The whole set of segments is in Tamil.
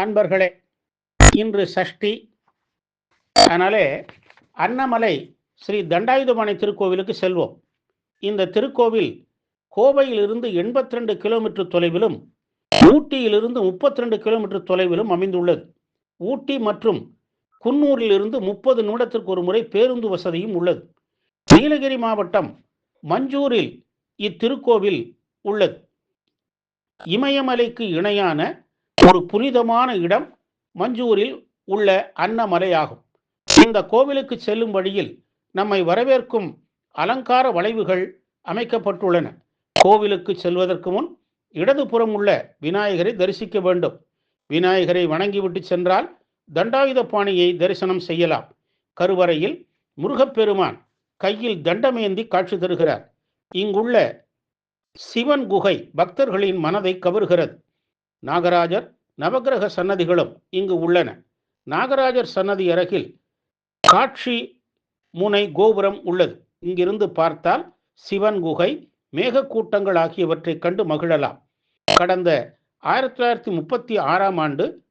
அன்பர்களே இன்று சஷ்டி. அதனாலே அன்னமலை ஸ்ரீ தண்டாயுதபாணி திருக்கோவிலுக்கு செல்வோம். இந்த திருக்கோவில் கோவையிலிருந்து எண்பத்தி ரெண்டு கிலோமீட்டர் தொலைவிலும் ஊட்டியிலிருந்து முப்பத்தி ரெண்டு கிலோமீட்டர் தொலைவிலும் அமைந்துள்ளது. ஊட்டி மற்றும் குன்னூரிலிருந்து முப்பது நிமிடத்திற்கு ஒரு முறை பேருந்து வசதியும் உள்ளது. நீலகிரி மாவட்டம் மஞ்சூரில் இத்திருக்கோவில் உள்ளது. இமயமலைக்கு இணையான ஒரு புனிதமான இடம் மஞ்சூரில் உள்ள அன்னமலையாகும். இந்த கோவிலுக்கு செல்லும் வழியில் நம்மை வரவேற்கும் அலங்கார வளைவுகள் அமைக்கப்பட்டுள்ளன. கோவிலுக்கு செல்வதற்கு முன் இடதுபுறம் உள்ள விநாயகரை தரிசிக்க வேண்டும். விநாயகரை வணங்கிவிட்டு சென்றால் தண்டாயுத பாணியை தரிசனம் செய்யலாம். கருவறையில் முருகப்பெருமான் கையில் தண்டமேந்தி காட்சி தருகிறார். இங்குள்ள சிவன் குகை பக்தர்களின் மனதை கவர்கிறது. நாகராஜர் நவகிரக சன்னதிகளும் இங்கு உள்ளன. நாகராஜர் சன்னதி அருகில் காட்சி முனை கோபுரம் உள்ளது. இங்கிருந்து பார்த்தால் சிவன் குகை மேகக்கூட்டங்கள் ஆகியவற்றை கண்டு மகிழலாம். கடந்த ஆயிரத்தி தொள்ளாயிரத்தி முப்பத்தி ஆறாம் ஆண்டு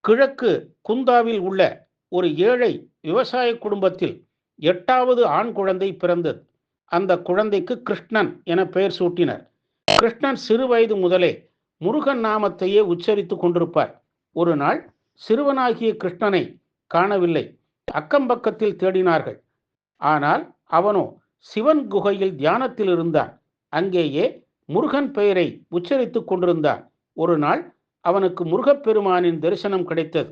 கிழக்கு குந்தாவில் உள்ள ஒரு ஏழை விவசாய குடும்பத்தில் எட்டாவது ஆண் குழந்தை பிறந்தது. அந்த குழந்தைக்கு கிருஷ்ணன் என பெயர் சூட்டினர். கிருஷ்ணன் சிறு வயது முதலே முருகன் நாமத்தையே உச்சரித்து கொண்டிருப்பார். ஒரு நாள் சிறுவனாகிய கிருஷ்ணனை காணவில்லை. அக்கம்பக்கத்தில் தேடினார்கள். ஆனால் அவனோ சிவன் குகையில் தியானத்தில் இருந்தான். அங்கேயே முருகன் பெயரை உச்சரித்துக் கொண்டிருந்தான். ஒரு நாள் அவனுக்கு முருகப்பெருமானின் தரிசனம் கிடைத்தது.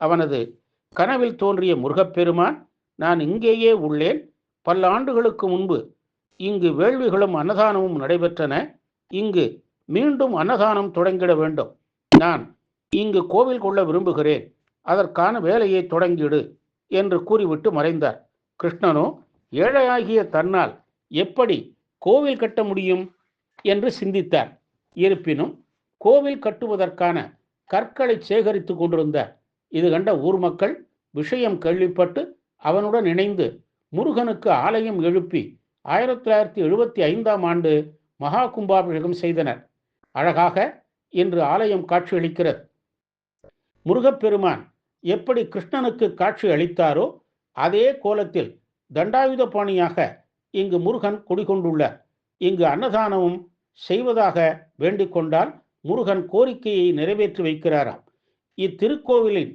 அவனது கனவில் தோன்றிய முருகப்பெருமான் நான் இங்கேயே உள்ளேன். பல ஆண்டுகளுக்கு முன்பு இங்கு வேள்விகளும் அன்னதானமும் நடைபெற்றன. இங்கு மீண்டும் அன்னதானம் தொடங்கிட வேண்டும். நான் இங்கு கோவில் கொள்ள விரும்புகிறேன். அதற்கான வேலையை தொடங்கிடு என்று கூறிவிட்டு மறைந்தார். கிருஷ்ணனோ ஏழையாகிய தன்னால் எப்படி கோவில் கட்ட முடியும்? என்று சிந்தித்தார். இருப்பினும் கோவில் கட்டுவதற்கான கற்களை சேகரித்து கொண்டிருந்தார் இது கண்ட ஊர் மக்கள் விஷயம் கேள்விப்பட்டு அவனுடன் இணைந்து முருகனுக்கு ஆலயம் எழுப்பி ஆயிரத்தி தொள்ளாயிரத்தி எழுபத்தி ஐந்தாம் ஆண்டு மகா கும்பாபிஷேகம் செய்தனர். அழகாக இன்று ஆலயம் காட்சியளிக்கிறது முருகப்பெருமான் எப்படி கிருஷ்ணனுக்கு காட்சி அளித்தாரோ அதே கோலத்தில் தண்டாயுத பாணியாக இங்கு முருகன் குடிகொண்டுள்ளார். இங்கு அன்னதானமும் செய்வதாக வேண்டிக் கொண்டால் முருகன் கோரிக்கையை நிறைவேற்றி வைக்கிறாராம். இத்திருக்கோவிலில்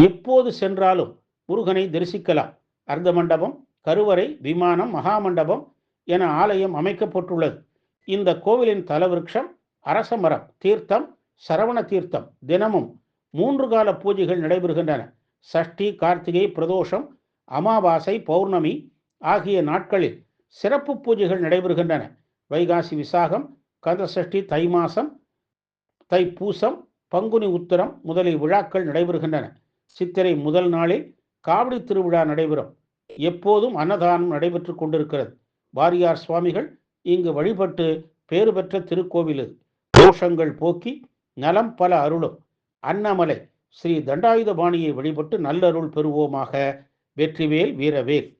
எப்போது சென்றாலும் முருகனை தரிசிக்கலாம். அர்த்த மண்டபம் கருவறை விமானம் மகாமண்டபம் என ஆலயம் அமைக்கப்பட்டுள்ளது. இந்த கோவிலின் தலவிருட்சம் அரசமரம் தீர்த்தம் சரவண தீர்த்தம் தினமும் மூன்று கால பூஜைகள் நடைபெறுகின்றன. சஷ்டி கார்த்திகை பிரதோஷம் அமாவாசை பௌர்ணமி ஆகிய நாட்களில் சிறப்பு பூஜைகள் நடைபெறுகின்றன. வைகாசி விசாகம் கந்தசஷ்டி தை மாசம் தைப்பூசம் பங்குனி உத்தரம் முதலிய விழாக்கள் நடைபெறுகின்றன. சித்திரை முதல் நாளில் காவடி திருவிழா நடைபெறும். எப்போதும் அன்னதானம் நடைபெற்று கொண்டிருக்கிறது. வாரியார் சுவாமிகள் இங்கு வழிபட்டு பேறு பெற்ற திருக்கோவில் இது தோஷங்கள் போக்கி நலம் பல அருளும். அண்ணாமலை ஸ்ரீ தண்டாயுதபாணியை வழிபட்டு நல்லருள் பெறுவோமாக. வெற்றிவேல் வீரவேல்.